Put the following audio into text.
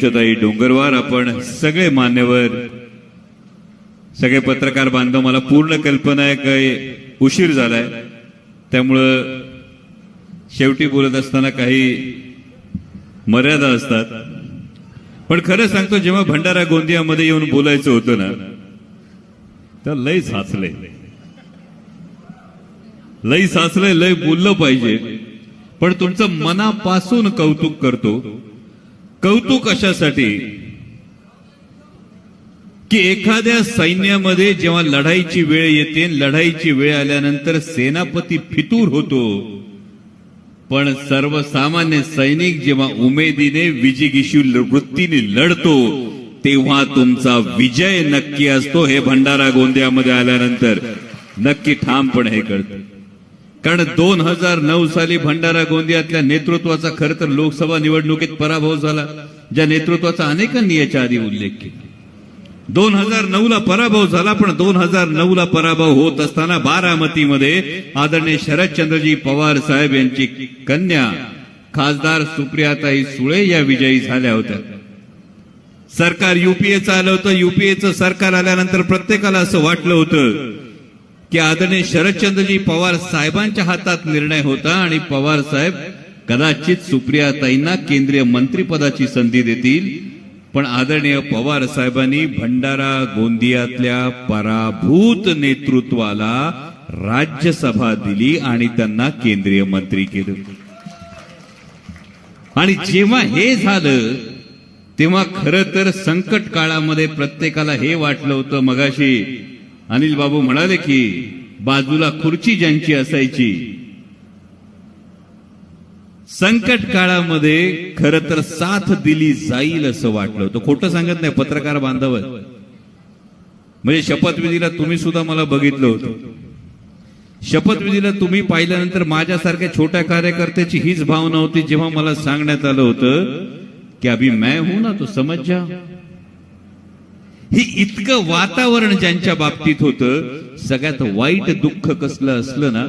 डोंगरवार आपण सगळे मान्यवर सगळे पत्रकार बांधव मला पूर्ण कल्पना आहे काही उशीर झालाय. त्यामुळं शेवटी बोलत असताना काही मर्यादा असतात. पण खरं सांगतो जेव्हा भंडारा गोंदियामध्ये येऊन बोलायचं होतं ना तर लय साचलंय. लय साचलंय लय बोललं पाहिजे. पण तुमचं मनापासून कौतुक करतो कौतुक कशासाठी? की एखाद्या सैन्यामध्ये जेव्हा लढाईची वेळ येते लढाईची वेळ आल्यानंतर सेनापती फितूर होतो. पण सर्वसामान्य सैनिक जेव्हा उमेदीने विजिगिशू वृत्तीने लढतो तेव्हा तुमचा विजय नक्की असतो हे भंडारा गोंदियामध्ये आल्यानंतर. नक्की ठामपणे हे कळतं कारण दोन हजार नऊ साली भंडारा गोंदियातल्या नेतृत्वाचा खर तर लोकसभा निवडणुकीत पराभव झाला ज्या नेतृत्वाचा अनेकांनी याच्या आधी उल्लेख केला. दोन हजार नऊ ला पराभव झाला पण दोन हजार नऊ ला पराभव होत असताना बारामतीमध्ये आदरणीय शरदचंद्रजी पवार साहेब यांची कन्या खासदार सुप्रियाताई सुळे या विजयी झाल्या होत्या. सरकार युपीएचं आलं होतं युपीएचं सरकार आल्यानंतर प्रत्येकाला असं वाटलं होतं की आदरणीय शरदचंद्रजी पवार साहेबांच्या हातात निर्णय होता आणि पवार साहेब कदाचित सुप्रियाताईंना केंद्रीय मंत्रीपदाची संधी देतील. पण आदरणीय पवार साहेबांनी भंडारा गोंदियातल्या पराभूत नेतृत्वाला राज्यसभा दिली आणि त्यांना केंद्रीय मंत्री केलं. आणि जेव्हा हे झालं तेव्हा खरं तर संकट काळामध्ये प्रत्येकाला हे वाटलं होतं मगाशी अनिल बाबू म्हणाले की बाजूला खुर्ची ज्यांची असायची संकट काळामध्ये खर तर साथ दिली जाईल असं वाटलं होतं. खोटं सांगत नाही पत्रकार बांधव म्हणजे शपथविधीला तुम्ही सुद्धा मला बघितलं होतं. शपथविधीला तुम्ही पाहिल्यानंतर माझ्यासारख्या छोट्या कार्यकर्त्याची हीच भावना होती जेव्हा मला सांगण्यात आलं होतं की अभि मैं हूं हो ना तो समज जा हे इतकं वातावरण ज्यांच्या बाबतीत होतं सगळ्यात वाईट दुःख कसलं असलं ना